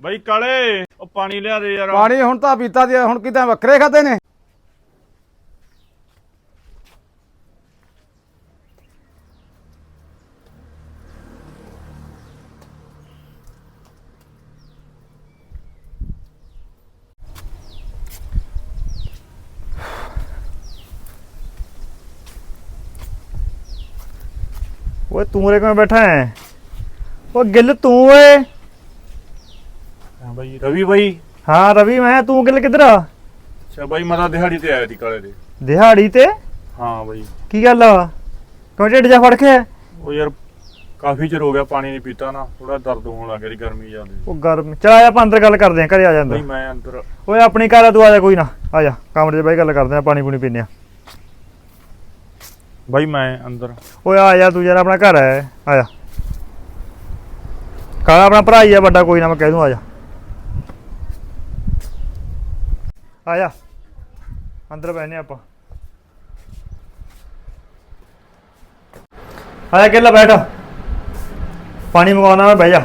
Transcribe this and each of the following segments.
ਬਈ ਕਾਲੇ, ਉਹ ਪਾਣੀ ਲਿਆ ਦੇ ਯਾਰ। ਪਾਣੀ ਹੁਣ ਤਾਂ ਪੀਤਾ ਦੀ ਹੁਣ ਕਿਤੇ ਵੱਖਰੇ ਖਾਦੇ ਨੇ? ਓਏ ਤੂੰ ਰੇ ਕਿਵੇਂ ਬੈਠਾ ਹੈ? ਓ ਗਿੱਲ, ਤੂੰ ਓਏ। ਹਾਂ ਬਾਈ ਰਵੀ ਬਾਈ? ਹਾਂ ਰਵੀ ਮੈਂ ਤੂੰ ਗਿੱਲ ਕਿੱਧਰ ਆ? ਅੱਛਾ ਬਾਈ ਮੈਂ ਤਾਂ ਦਿਹਾੜੀ ਤੇ ਆਇਆ ਸੀ ਕਾਲੇ ਦੇ। ਦਿਹਾੜੀ ਤੇ? ਹਾਂ ਬਾਈ। ਕੀ ਗੱਲ ਆ? ਕਿਉਂ ਢਿੱਡ ਜਾ ਫੜ ਕੇ? ਉਹ ਯਾਰ ਕਾਫੀ ਚਿਰ ਹੋ ਗਿਆ ਪਾਣੀ ਨਹੀਂ ਪੀਤਾ ਨਾ ਥੋੜਾ ਦਰਦ ਹੋਣ ਲੱਗ ਗਿਆ ਗਰਮੀ ਜਾਂਦੀ ਉਹ ਗਰਮ ਚਲ ਆਇਆ ਆਪਾਂ ਅੰਦਰ ਗੱਲ ਕਰਦੇ ਆ ਘਰੇ ਆ ਜਾਂਦਾ। ਬਾਈ ਮੈਂ ਅੰਦਰ ਓਏ ਆਪਣੀ ਘਰ ਆ ਤੂੰ ਆ ਜਾ ਕੋਈ ਨਾ ਆ ਜਾ ਕਮਰੇ 'ਚ ਬਹਿ ਗੱਲ ਕਰਦੇ ਆ ਪਾਣੀ ਪੂਣੀ ਪੀਨੇ ਆ ਬਾਈ ਮੈਂ ਅੰਦਰ। ਓਏ ਆ ਜਾ ਤੂੰ ਯਾਰ ਆਪਣਾ ਘਰ ਹੈ ਆ ਜਾ। ਕਾਲਾ ਆਪਣਾ ਭਰਾ ਹੀ ਆ ਵੱਡਾ ਕੋਈ ਨਾ ਮੈਂ ਕਹਿ ਦੂੰ ਆ ਜਾ। ਆ ਜਾ। ਅੰਦਰ ਬੈਠਨੇ ਆਪਾਂ। ਆ ਜਾ ਕਿੱਲਾ ਬੈਠ। ਪਾਣੀ ਮੰਗਵਾਉਣਾ ਮੈਂ ਬਹਿ ਜਾ।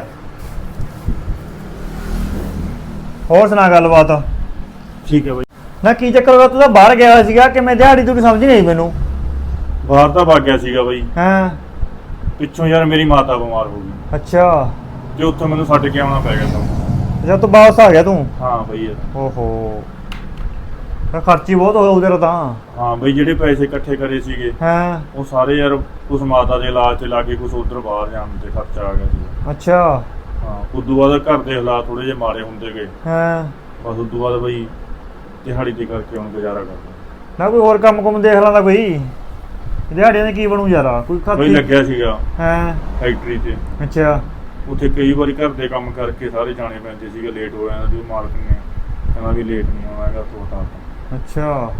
ਹੋਰ ਸੁਣਾ ਗੱਲਬਾਤ? ਠੀਕ ਹੈ ਬਾਈ। ਨਾ ਕੀ ਚੱਕਰ ਹੋਇਆ? ਤੂੰ ਤਾਂ ਬਾਹਰ ਗਿਆ ਹੋਇਆ ਸੀਗਾ। ਕਿ ਮੈਂ ਦਿਹਾੜੀ ਤੂੰ ਸਮਝ ਨਹੀਂ ਆਈ ਮੈਨੂੰ। ਬਾਹਰ ਤਾਂ ਭੱਗ ਗਿਆ ਸੀਗਾ ਬਾਈ। ਹਾਂ। ਪਿੱਛੋਂ ਯਾਰ ਮੇਰੀ ਮਾਤਾ ਬਿਮਾਰ ਹੋ ਗਈ। ਅੱਛਾ। ਤੇ ਉੱਥੇ ਮੈਨੂੰ ਛੱਡ ਕੇ ਆਉਣਾ ਪੈ ਗਿਆ ਤਾਂ ਜਦ ਤੂੰ ਵਾਪਸ ਆ ਗਿਆ ਤੂੰ? ਹਾਂ ਬਾਈ ਯਾਰ ਓਹੋ। ਤਾਂ ਖਰਚੀ ਬਹੁਤ ਹੋਇਆ ਉਧਰ ਤਾਂ। ਹਾਂ ਬਾਈ ਜਿਹੜੇ ਪੈਸੇ ਇਕੱਠੇ ਕਰੇ ਸੀਗੇ ਹਾਂ। ਉਹ ਸਾਰੇ ਯਾਰ ਉਸ ਮਾਤਾ ਦੇ ਇਲਾਜ ਤੇ ਲਾ ਕੇ ਕੁਝ ਉਧਰ ਬਾਹਰ ਜਾਣ ਤੇ ਖਰਚਾ ਆ ਗਿਆ ਸੀ। ਅੱਛਾ। ਹਾਂ ਉਦੋਂ ਬਾਅਦ ਘਰ ਦੇ ਹਾਲਾਤ ਥੋੜੇ ਜਿਹੇ ਮਾੜੇ ਹੁੰਦੇ ਗਏ। ਹਾਂ। ਬਸ ਉਦੋਂ ਬਾਅਦ ਬਈ ਦਿਹਾੜੀ ਤੇ ਕਰਕੇ ਹੁਣ ਗੁਜ਼ਾਰਾ ਕਰਦਾ ਨਾ ਕੋਈ ਹੋਰ ਕੰਮ ਕੁਮ ਦੇਖ ਲਾਂਦਾ ਕੋਈ? ਦਿਹਾੜੀਆਂ ਦੇ ਕੀ ਬਣੂ ਯਾਰਾ? ਕੋਈ ਬਈ ਖਾਤੀ? ਲੱਗਿਆ ਸੀਗਾ। ਹਾਂ। ਫੈਕਟਰੀ ਤੇ। ਅੱਛਾ। ਉੱਥੇ ਕਈ ਵਾਰੀ ਘਰ ਦੇ ਕੰਮ ਕਰਕੇ ਸਾਰੇ ਜਾਣੇ ਪੈਂਦੇ ਸੀਗੇ ਲੇਟ ਹੋ ਜਾਂਦਾ ਸੀ ਮਾਲਕ ਨੇ ਕਹਿੰਦਾ ਵੀ ਲੇਟ ਨਹੀਂ ਆਉਣਾ ਹੈਗਾ ਤੋਂ ਤਾਂ। ਅੱਛਾ।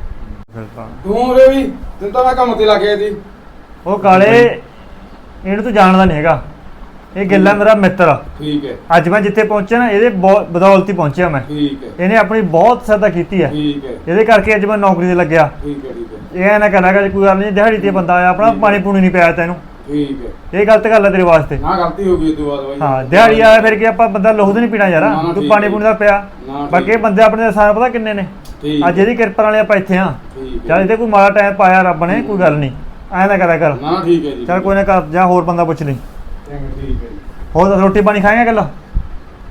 ਫਿਰ ਤਾਂ। ਤੂੰ ਰੇ ਵੀ ਤੈਨੂੰ ਤਾਂ ਮੈਂ ਕੰਮ ਤੇ ਲੱਗਿਆ ਸੀ। ਉਹ ਕਾਲੇ ਇਹਨੂੰ ਤੂੰ ਜਾਣਦਾ ਨਹੀਂ ਹੈਗਾ। ਇਹ ਗਿੱਲਾ ਮੇਰਾ ਮਿੱਤਰ ਆ। ਠੀਕ ਹੈ। ਅੱਜ ਮੈਂ ਜਿੱਥੇ ਪਹੁੰਚਿਆ ਨਾ ਇਹਦੇ ਬਹੁਤ ਬਦੌਲਤ ਪਹੁੰਚਿਆ ਮੈਂ। ਠੀਕ ਹੈ। ਇਹਨੇ ਆਪਣੀ ਬਹੁਤ ਸਹਾਇਤਾ ਕੀਤੀ ਹੈ। ਠੀਕ ਹੈ। ਇਹਦੇ ਕਰਕੇ ਅੱਜ ਮੈਂ ਨੌਕਰੀ ਤੇ ਲੱਗਿਆ। ਠੀਕ ਹੈ ਠੀਕ ਹੈ। ਇਹ ਨਾ ਕਹਿਣਾ ਕਿ ਕੋਈ ਗੱਲ ਨਹੀਂ ਦਿਹਾੜੀ ਤੇ ਬੰਦਾ ਆਇਆ ਆਪਣਾ ਪਾਣੀ ਪੂਣੀ ਨਹੀਂ ਪਿਆ ਤੈਨੂੰ। ਠੀਕ ਹੈ। ਇਹ ਗਲਤ ਗੱਲ ਹੈ ਤੇਰੇ ਵਾਸਤੇ। ਨਾ ਗਲਤੀ ਹੋ ਗਈ ਇਹ ਤੋਂ ਬਾਅਦ ਬਾਈ। ਹਾਂ ਦਿਹਾੜੀ ਆਇਆ ਫਿਰ ਕੀ ਆਪਾਂ ਬੰਦਾ ਲਹੂ ਤੇ ਨਹੀਂ ਪੀਣਾ ਯਾਰ। ਨਾ, ਨਾ, ਤੂੰ ਠੀਕ ਪਾਣੀ ਹੈ। ਪੂਣੀ ਦਾ ਪਿਆ। ਨਾ, ਠੀਕ ਬਾਕੀ ਇਹ ਬੰਦੇ ਆਪਣੇ ਦੇ ਸਾਰੇ ਪਤਾ ਕਿੰਨੇ ਨੇ। ਠੀਕ ਅੱਜ ਇਹਦੀ ਕਿਰਪਾ ਨਾਲ ਆਪਾਂ ਇੱਥੇ ਆ ਠੀਕ ਚੱਲ ਇਹਦੇ ਕੋਈ ਮਾੜਾ ਟਾਈਮ ਪਾਇਆ ਰੱਬ ਨੇ ਕੋਈ ਗੱਲ ਨਹੀਂ। ਐਂ ਨਾ ਕਰਿਆ ਕਰ। ਨਾ ਠੀਕ ਹੈ ਜੀ। ਚੱਲ ਕੋਈ ਨਾ ਕਰ ਜਾਂ ਹੋਰ ਬੰਦਾ ਪੁੱਛ ਲਈ ਚੰਗਾ, ਠੀਕ ਹੈ ਜੀ। ਹੋਰ ਦੱਸ ਰੋਟੀ ਪਾਣੀ ਖਾਏਗਾ ਗੱਲ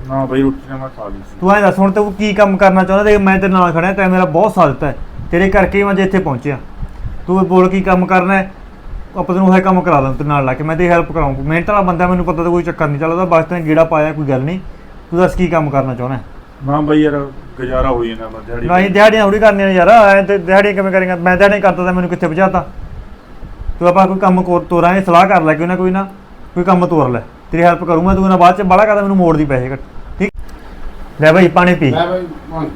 ਨਾ ਬਈ ਰੋਟੀ ਤਾਂ ਮੈਂ ਖਾ ਲਈ ਸੀ। ਤੂੰ ਐਂ ਦੱਸ ਹੁਣ ਤੂੰ ਕੀ ਕੰਮ ਕਰਨਾ ਚਾਹੁੰਦਾ? ਦੇਖ ਮੈਂ ਤੇਰੇ ਨਾਲ ਖੜਿਆ ਤੈਂ ਮੇਰਾ ਬਹੁਤ ਸਾਥ ਦਿੱਤਾ। ਹੈ। ਤੇਰੇ ਕਰਕੇ ਹੀ ਮੈਂ ਅੱਜ ਇੱਥੇ ਪਹੁੰਚਿਆ। ਤੂੰ ਬੋਲ ਕੀ ਕੰਮ ਕਰਨਾ ਹੈ? ਆਪਾਂ ਤੈਨੂੰ ਉਹ ਕੰਮ ਕਰਾ ਦਾਂ ਤੇਰੇ ਨਾਲ ਲਾ ਕੇ ਮੈਂ ਤੇ ਹੈਲਪ ਕਰਾਉਂਗਾ ਮਿਹਨਤ ਵਾਲਾ ਬੰਦਾ ਮੈਨੂੰ ਪਤਾ ਤਾਂ ਕੋਈ ਚੱਕਰ ਨਹੀਂ ਚੱਲਦਾ ਬਸ ਤੈਨੂੰ ਗੇੜਾ ਪਾਇਆ ਕੋਈ ਗੱਲ ਨਹੀਂ। ਤੂੰ ਦੱਸ ਕੀ ਕੰਮ ਕਰਨਾ ਚਾਹੁੰਦਾ? ਨਾ ਬਈ ਯਾਰ ਗੁਜ਼ਾਰਾ ਹੋ ਜਾਂਦਾ ਮੈਂ ਦਿਹਾੜੀ ਨਹੀਂ ਦਿਹਾੜੀਆਂ ਥੋੜੀ ਕਰਨੀਆਂ ਯਾਰ ਐ ਤੇ ਦਿਹਾੜੀਆਂ ਕਿਵੇਂ ਕਰੇਗਾ? ਮੈਂ ਦਿਹਾੜੀਆਂ ਕਰਦਾ ਤਾਂ ਮੈਨੂੰ ਕਿੱਥੇ ਪਹੁੰਚਾਤਾ ਤੂੰ ਆਪਾਂ ਕੋਈ ਕੰਮ ਕੋਰ ਤੋਰਾਂਗੇ ਸਲਾਹ ਕਰ ਲੈ ਕੋਈ ਨਾ ਕੋਈ ਨਾ ਕੋਈ ਕੰਮ ਤੋਰ ਲੈ। ਤੇਰੀ ਹੈਲਪ ਕਰੂੰਗਾ ਤੂੰ ਨਾ ਬਾਅਦ ਚ ਬੜਾ ਕਰਦਾ ਮੈਨੂੰ ਮੋੜ ਦੀ ਪੈਸੇ ਘੱਟ। ਠੀਕ? ਲੈ ਭਾਈ ਪਾਣੀ ਪੀ। ਮੈਂ ਬਾਈ ਹੁਣ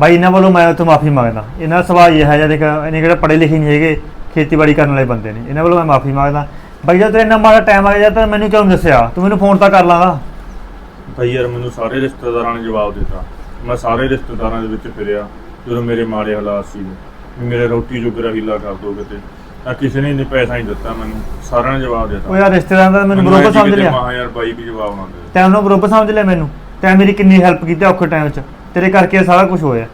ਭਾਈ ਇਹਨਾਂ ਵੱਲੋਂ ਮੈਂ ਉੱਥੇ ਮਾਫੀ ਮੰਗਦਾ। ਇਹਨਾਂ ਦਾ ਸੁਭਾਅ ਇਹ ਹੈ ਜਾਂ ਦੇਖ ਇਹਨੇ ਕਿਹੜੇ ਪੜ੍ਹੇ ਲਿਖੇ ਨਹੀਂ ਹੈਗੇ। ਖੇਤੀਬਾੜੀ ਕਰਨ ਵਾਲੇ ਬੰਦੇ ਨੇ। ਇਹਨਾਂ ਵੱਲੋਂ ਮੈਂ ਮਾਫੀ ਮੰਗਦਾ। ਭਾਈ ਜਦ ਤੇਰੇ ਇੰਨਾ ਮਾੜਾ ਟਾਈਮ ਆ ਗਿਆ ਤਾਂ ਮੈਨੂੰ ਕਿਉਂ ਨੀ ਦੱਸਿਆ? ਤੂੰ ਮੈਨੂੰ ਫੋਨ ਤਾਂ ਕਰ ਲਾਂਗਾ ਬਈ ਯਾਰ ਮੈਨੂੰ ਸਾਰੇ ਰਿਸ਼ਤੇਦਾਰਾਂ ਨੇ ਜਵਾਬ ਦਿੱਤਾ। ਮੈਂ ਸਾਰੇ ਰਿਸ਼ਤੇਦਾਰਾਂ ਦੇ ਵਿੱਚ ਫਿਰਿਆ ਜਦੋਂ ਮੇਰੇ ਮਾੜੇ ਹਾਲਾਤ ਸੀ ਵੀ ਮੇਰੇ ਰੋਟੀ ਜੋਗਰਾ ਹੀਲਾ ਕਰ ਦੋ ਕਿਤੇ। ਤਾਂ ਕਿਸੇ ਨੇ ਨਹੀਂ ਪੈਸਾ ਨਹੀਂ ਦਿੱਤਾ ਮੈਨੂੰ। ਸਾਰਿਆਂ ਨੇ ਜਵਾਬ ਦਿੱਤਾ। ਉਹ ਯਾਰ ਰਿਸ਼ਤੇਦਾਰਾਂ ਦਾ ਮੈਨੂੰ ਬਰੋਬਰ ਸਮਝ ਲਿਆ। ਮਹਾ ਯਾਰ ਬਾਈ ਵੀ ਜਵਾਬ ਨਾ ਦੇ। ਤੈਨੂੰ ਉਹਨੂੰ ਬਰੋਬਰ ਸਮਝ ਲਿਆ ਮੈਨੂੰ। ਤੈਂ ਮੇਰੀ ਕਿੰਨੀ ਹੈਲਪ ਕੀਤੀ ਔਖੇ ਟਾਈਮ 'ਚ। ਤੇਰੇ ਕਰਕੇ ਇਹ ਸਾਰਾ ਕੁਝ ਹੋਇਆ।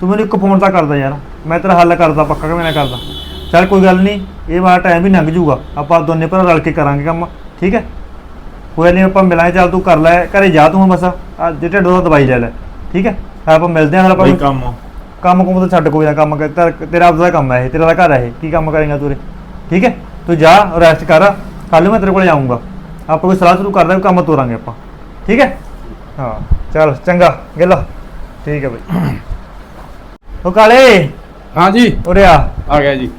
ਤੂੰ ਮੈਨੂੰ ਇੱਕ ਫੋਨ ਤਾਂ ਕਰਦਾ ਯਾਰ। ਮੈਂ ਤੇਰਾ ਹੱਲ ਕਰਦਾ ਪੱਕਾ ਕਿ ਮੈਂ ਨਾ ਕਰਦਾ? ਚੱਲ ਕੋਈ ਗੱਲ ਨਹੀਂ ਇਹ ਵਾਲਾ ਟਾਈਮ ਵੀ ਲੰਘ ਜਾਊਗਾ। ਆਪਾਂ ਦੋਨੇ ਭਰਾ ਰਲ ਕੇ ਕਰਾਂਗੇ ਕੰਮ ਠੀਕ ਹੈ? ਕੋਈ ਨਹੀਂ ਆਪਾਂ ਮਿਲਾਂਗੇ ਚੱਲ ਤੂੰ ਕਰ ਲੈ ਘਰੇ ਜਾ ਤੂੰ ਬਸ ਆ ਜੇ ਢਿੱਡੋਂ ਦਾ ਦਵਾਈ ਲੈ ਲੈ ਠੀਕ ਹੈ? ਫਿਰ ਆਪਾਂ ਮਿਲਦੇ ਹਾਂ ਫਿਰ ਆਪਾਂ ਬਈ ਕੰਮ। ਕੰਮ ਕੁਮ ਤਾਂ ਛੱਡ ਕੋਈ ਨਾ ਕੰਮ ਕਰ ਤੇਰਾ- ਤੇਰਾ ਆਪਦਾ ਕੰਮ ਹੈ ਇਹ ਤੇਰਾ ਤਾਂ ਘਰ ਹੈ ਇਹ। ਕੀ ਕੰਮ ਕਰੇਗਾ ਤੂੰ ਉਰੇ? ਠੀਕ ਹੈ? ਤੂੰ ਜਾ ਰੈਸਟ ਕਰ ਕੱਲ ਮੈਂ ਤੇਰੇ ਕੋਲ ਜਾਊਂਗਾ ਆਪਾਂ ਕੋਈ ਸਲਾਹ ਸ਼ੁਰੂ ਕਰਦੇ ਹਾਂ ਕੰਮ ਤੋਰਾਂਗੇ ਆਪਾਂ। ਠੀਕ ਹੈ? ਹਾਂ ਚੱਲ ਚੰਗਾ ਗਿੱਲਾ। ਠੀਕ ਹੈ ਬਈ। ਉਹ ਕਾਲੇ। ਹਾਂ ਜੀ। ਉਰੇ ਆ। ਆ ਗਿਆ ਜੀ।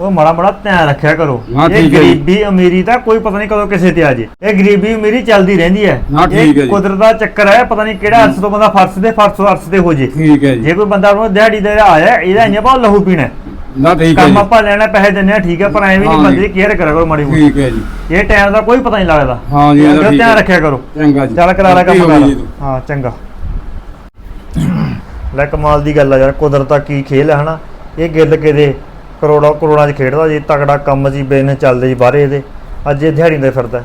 ਉਹ ਮਾੜਾ ਮਾੜਾ ਧਿਆਨ ਰੱਖਿਆ ਕਰੋ। ਹਾਂ, ਇਹ ਠੀਕ ਹੈ ਜੀ। ਗਰੀਬੀ ਅਮੀਰੀ ਤਾਂ ਕੋਈ ਪਤਾ ਨਹੀਂ ਕਦੋਂ ਕਿਸੇ ਤੇ ਆ ਜੇ। ਇਹ ਗਰੀਬੀ ਅਮੀਰੀ ਚੱਲਦੀ ਰਹਿੰਦੀ ਹੈ। ਹਾਂ, ਠੀਕ ਇਹ ਹੈ ਜੀ। ਕੁਦਰਤ ਦਾ ਚੱਕਰ ਹੈ ਪਤਾ ਨਹੀਂ ਕਿਹੜਾ ਅਰਸ ਤੋਂ ਬੰਦਾ ਫਰਸ ਦੇ ਫਰਸ ਤੋਂ ਅਰਸ ਤੇ ਹੋ ਜੇ। ਠੀਕ ਹੈ ਜੇ। ਕੋਈ ਬੰਦਾ ਉਹਨੂੰ ਦਿਹਾੜੀ ਦੇ ਆਇਆ ਇਹਦਾ ਇੰਨਾ ਬਹੁਤ ਲਹੂ ਪੀਣਾ ਹੈ। ਨਾ ਠੀਕ ਕੰਮ ਆਪਾਂ ਲੈਣਾ ਪੈਸੇ ਦਿੰਨੇ ਆ ਠੀਕ ਹੈ ਪਰ ਐਵੇਂ ਨਹੀਂ ਹਾਂ ਬੰਦੇ ਜੀ। ਦੀ ਕੇਅਰ ਕਰਿਆ ਕਰੋ ਮਾੜੀ ਮੋਟੀ। ਠੀਕ ਹੈ ਜੀ। ਇਹ ਟਾਈਮ ਦਾ ਕੋਈ ਪਤਾ ਨਹੀਂ ਲੱਗਦਾ। ਹਾਂ ਜੀ, ਇਹ ਤਾਂ ਠੀਕ ਧਿਆਨ ਹੈ। ਰੱਖਿਆ ਕਰੋ। ਚੰਗਾ ਜੀ। ਚੱਲ ਕਰਾ ਲੈ ਕੰਮ ਗਲਤੀ ਹੋ ਗਈ ਜੀ। ਹਾਂ ਚੰਗਾ। ਲੈ ਕਮਾਲ ਦੀ ਗੱਲ ਆ ਯਾਰ ਕੁਦਰਤ ਦਾ ਕੀ ਖੇਲ ਹੈ ਹਨਾ? ਇਹ ਗਿੱਲ ਕੇ ਦੇ ਕਰੋੜਾਂ ਕਰੋੜਾਂ 'ਚ ਖੇਡਦਾ ਜੀ, ਤਕੜਾ ਕੰਮ ਜੀ ਬਿਜ਼ਨਸ ਚੱਲਦੇ ਜੀ, ਬਾਹਰੇ ਇਹਦੇ। ਅੱਜ ਇਹ ਦਿਹਾੜੀ ਦੇ ਫਿਰਦਾ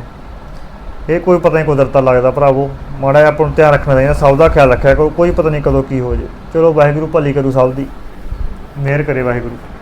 ਇਹ ਕੋਈ ਪਤਾ ਨਹੀਂ ਕੁਦਰਤਾ ਲੱਗਦਾ ਭਰਾਵੋ। ਮਾੜਾ ਜਿਹਾ ਆਪਾਂ ਨੂੰ ਧਿਆਨ ਰੱਖਣਾ ਚਾਹੀਦਾ, ਸਭ ਦਾ ਖਿਆਲ ਰੱਖਿਆ ਕਰੋ, ਕੋਈ ਪਤਾ ਨਹੀਂ ਕਦੋਂ ਕੀ ਹੋ ਜੇ। ਚਲੋ ਵਾਹਿਗੁਰੂ, ਭਲੀ ਕਰੂ ਸਭ ਦੀ। ਮਿਹਰ ਕਰੇ ਵਾਹਿਗੁਰੂ।